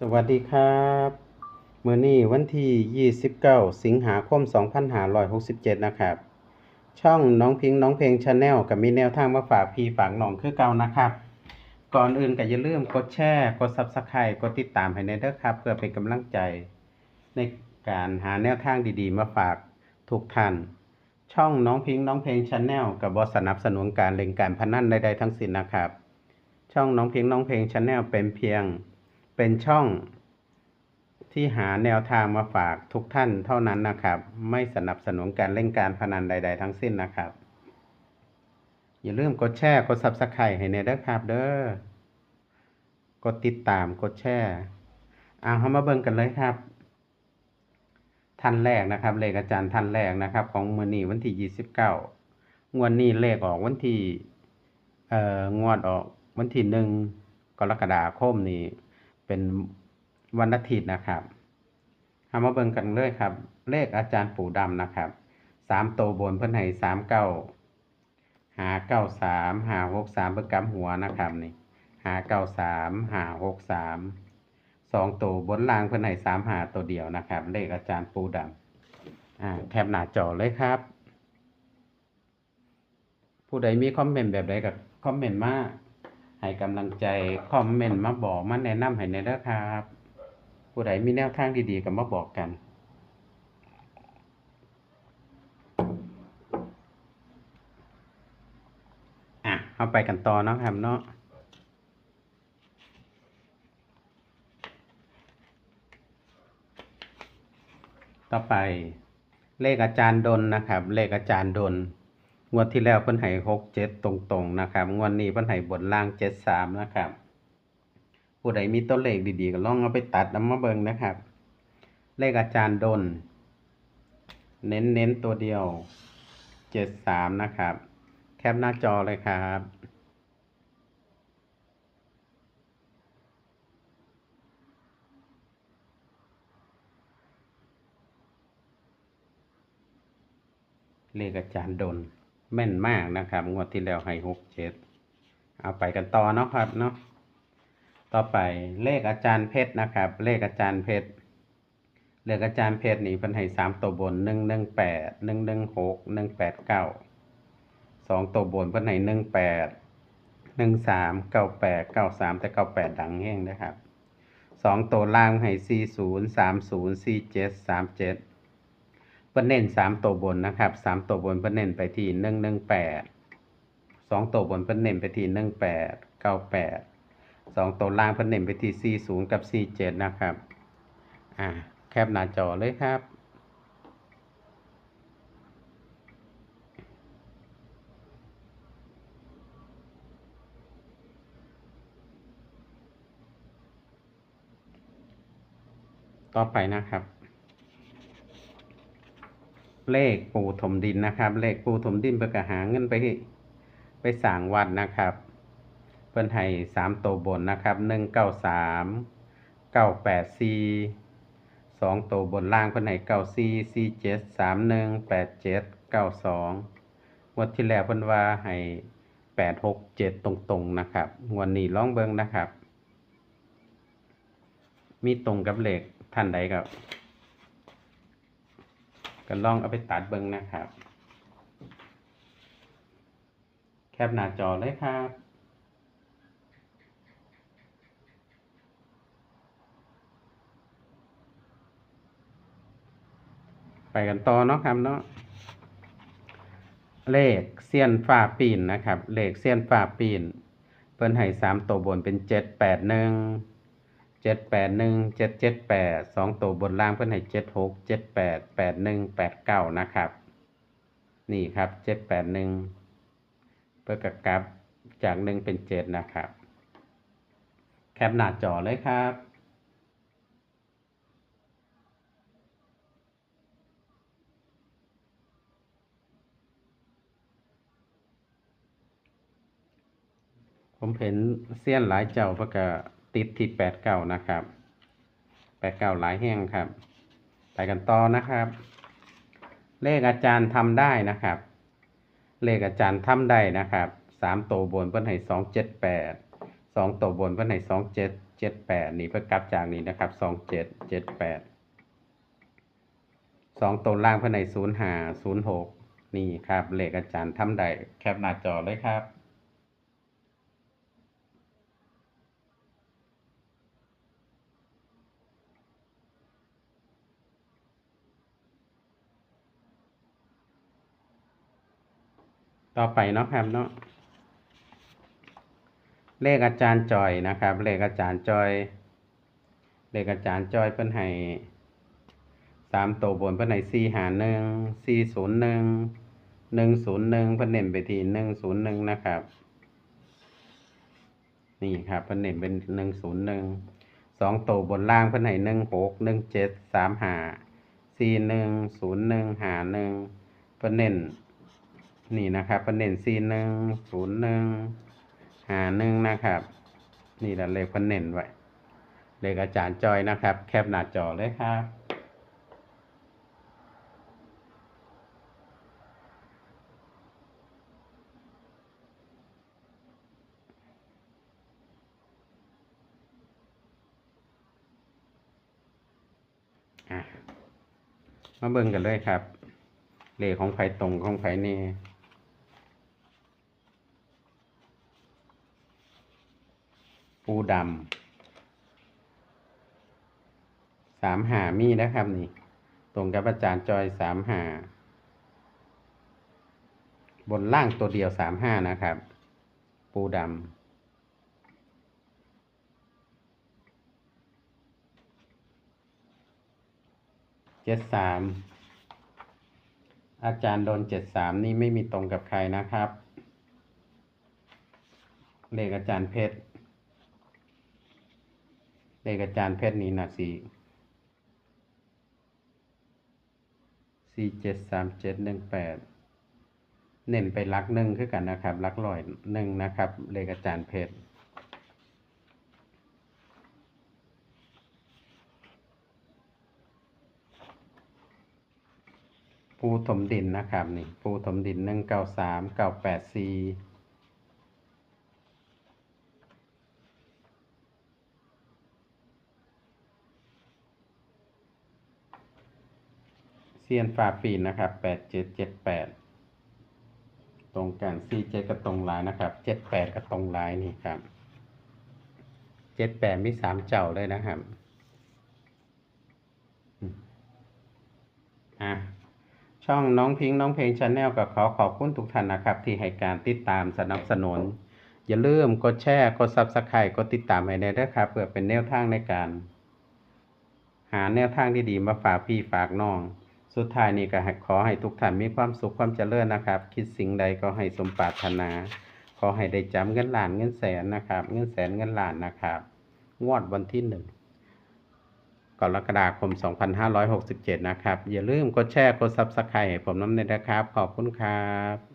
สวัสดีครับเมื้อนี้วันที่ 29 สิงหาคม 2567 นะครับ ช่องน้องพิงค์น้องเพลงชาแนลกับมีแนวทางมาฝากพี่ฝากน้องคือเก่านะครับ ก่อนอื่นก็อย่าลืมกดแชร์กด Subscribe กดติดตามให้ในเด้อครับ เพื่อเป็นกำลังใจ ในการหาแนวทางดีๆ มาฝากทุกท่าน ช่องน้องพิงค์น้องเพลงชาแนลกับบสนับสนุนการเล่นการพนันใดๆทั้งสิ้นนะครับ ช่องน้องพิงค์น้องเพลงชาแนลเป็นเพียง เป็นช่องที่หาแนวทางมาฝากทุกท่านเท่านั้นนะครับ ไม่สนับสนุนการเล่นการพนันใด ๆ ทั้งสิ้นนะครับ อย่าลืมกดแชร์ กด Subscribe ให้ในเด้อครับเด้อกดติดตามกดแชร์เอาเข้ามาเบิ่งกันเลยครับท่านแรกนะครับเลขอาจารย์ท่านแรกนะครับ ของมือนีวันที่29งวดนี้เลขออกวันที่เอ่องวดออกวันที่หนึ่งกรกฎาคมนี้ เป็นวันอาทิตย์นะครับเอามาเบิ่งกันเลยครับ เลขอาจารย์ปู่ดำนะครับสามโตบนเพิ่นให้สามเก้าหาเก้าสามหาหกสามเพิ่นกำหัวนะครับนี่หาเก้าสามหาหกสามสองตัวบนล่างเพิ่นให้สามหาตัวเดียวนะครับ เลขอาจารย์ปู่ดำอ่าแคปหน้าจอเลยครับ ผู้ใดมีคอมเมนต์แบบใดก็คอมเมนต์มา ให้กำลังใจคอมเมนต์มาบอกมาแนะนำให้ในเด้อครับ ผู้ใดมีแนวทางดีๆก็มาบอกกันอะเอาไปกันต่อเนาะครับเนาะต่อไปเลขอาจารย์ดนนะครับ เลขอาจารย์ดน งวดที่แล้วเพิ่นให้หกเจ็ดตรงๆนะครับ งวดนี้เพิ่นให้บนล่างเจ็ดสามนะครับ ผู้ใดมีตัวเลขดีๆก็ลองเอาไปตัดนำมาเบิ่งนะครับ เลขอาจารย์ดน เน้นเน้นๆตัวเดียวเจ็ดสามนะครับ แคปหน้าจอเลยครับเลขอาจารย์ดน แม่นมากนะครับ งวดที่แล้วให้หกเจ็ดเอาไปกันต่อเนาะครับเนาะต่อไปเลขอาจารย์เพชรนะครับ เลขอาจารย์เพชรเลขอาจารย์เพชรนี่เพิ่นให้สามตัวบนหนึ่งหนึ่งแปดหนึ่งหนึ่งหกหนึ่งแปดเก้าสองตัวบนเพิ่นให้หนึ่งแปดหนึ่งสามเก้าแปดเก้าสามแต่เก้าแปดดังแห้งนะครับสองตัวล่างให้สี่ศูนย์สามศูนย์สี่เจ็ดสามเจ็ด เพิ่นเน้นสามตัวบนนะครับสามตัวบนเพิ่นเน้นไปที่หนึ่งหนึ่งแปดสองตัวบนเพิ่นเน้นไปที่หนึ่งแปดเก้าแปดสองตัวล่างเพิ่นเน้นไปที่40กับ47นะครับอ่าแคปหน้าจอเลยครับต่อไปนะครับ เลขปูถมดินนะครับ เลขปูถมดินเพื่อกหาเงินไปไปสร้างวัดนะครับ เพิ่นให้สามตัวบนนะครับหนึ่งเก้าสามเก้าแปดสี่สองตัวบนล่างเพิ่นให้เก้าสี่สี่เจ็ดสามหนึ่งแปดเจ็ดเก้าสองงวดที่แล้วเพิ่นว่าให้แปดหกเจ็ดตรงๆนะครับวดนี้ลองเบิ่งนะครับ มีตรงกับเลขท่านใดครับ ก็ลองเอาไปตัดเบิ่งนะครับ แคปหน้าจอเลยครับไปกันต่อเนาะครับเนาะเลขเสี้ยนฟ้าปีนนะครับ เลขเสี้ยนฟ้าปีนเพิ่นให้สามตัวบนเป็นเจ็ดแปดหนึ่ง เจ็ดแปดหนึ่งเจ็ดเจ็ดแปดสองตัวบนล่างเพิ่อนให้เจ็ดหกเจ็ดแปดแปดหนึ่งแปดเก้านะครับ นี่ครับเจ็ดแปดหนึ่งเพื่อกกลับจากหนึ่งเป็นเจ็ดนะครับ แคปหน้าจอเลยครับผมเห็นเสี้ยนหลายเจ้าเพื่อก็ ติดที่แปดเก้านะครับแปดเก้าหลายแห้งครับ ไปกันต่อนะครับ เลขอาจารย์ทำได้นะครับ เลขอาจารย์ทำได้นะครับสามตัวบนเพิ่นให้สองเจ็ดแปดสองตัวบนเพิ่นให้สองเจ็ดเจ็ดแปดนี่เพื่อกลับจากนี้นะครับสองเจ็ดเจ็ดแปดสองตัวล่างเพื่อในศูนย์หาศูนย์หกนี่ครับ เลขอาจารย์ทำได้แคปหน้าจอเลยครับ ต่อไปเนาะครับเนาะเลขอาจารย์จอยนะครับ เลขอาจารย์จอย เลขอาจารย์จอยเป็นให้สามตัวบนเป็นให้สี่หาหนึ่งสี่ศูนย์หนึ่งหนึ่งศูนย์หนึ่งเพิ่นเน้นไปที่หนึ่งศูนย์หนึ่งนะครับ นี่ครับเพิ่นเน้นเป็นหนึ่งศูนย์หนึ่งสองตัวบนล่างเพิ่นให้หนึ่งหกหนึ่งเจ็ดสามหาสี่หนึ่งศูนย์หนึ่งหาหนึ่งเพิ่นเน้น นี่นะครับเพิ่นเน้นสี่หนึ่งศูนย์หนึ่งหาหนึ่งนะครับ นี่แหละเลขเพันเน้นไว้เลขอาจารย์จอยนะครับ แคปหน้าจอเลยครับมาเบิ่งกันเลยครับ เลขของไผตรงของไผนี่ ปูดำสามหามีนะครับนี่ ตรงกับอาจารย์จอยสามหา บนล่างตัวเดียวสามห้านะครับ ปูดำเจ็ดสามอาจารย์โดนเจ็ดสามนี่ไม่มีตรงกับใครนะครับ เลขอาจารย์เพชร เลขอาจารย์เพชรนี้นะสี่สี่เจ็ดสามเจ็ดหนึ่งแปดเน้นไปลักหนึ่งคือกันนะครับลักร้อยหนึ่งนะครับ เลขอาจารย์เพชรปูถมดินนะครับนี่ปูถมดินหนึ่งเก้าสามเก้าแปดสี่ เซียนฝาปีนนะครับแปดเจ็ดเจ็ดแปดตรงกันสี่เจ็ดกับตรงลายนะครับเจ็ดแปดกับตรงลายนี่ครับเจ็ดแปดมีสามเจ้าเลยนะครับอะช่องน้องพิงค์น้องเพลงชาแนลก็ขอขอบคุณทุกท่านนะครับ ที่ให้การติดตามสนับสนุน อย่าลืมกดแชร์กดซับสไครต์กดติดตามให้ได้ด้วยครับเพื่อเป็นแนวทางในการ หาแนวทางที่ดีมาฝากพี่ฝากน้อง สุดท้ายนี้ก็ขอให้ทุกท่านมีความสุขความเจริญนะครับ คิดสิ่งใดก็ให้สมปรารถนา ขอให้ได้จำเงินล้านเงินแสนนะครับ เงินแสนเงินล้านนะครับ งวดวันที่หนึ่งกรกฎาคม 2567 นะครับ อย่าลืมกดแชร์กดซับสไครต์ให้ผมน้ำเนยนะครับ ขอบคุณครับ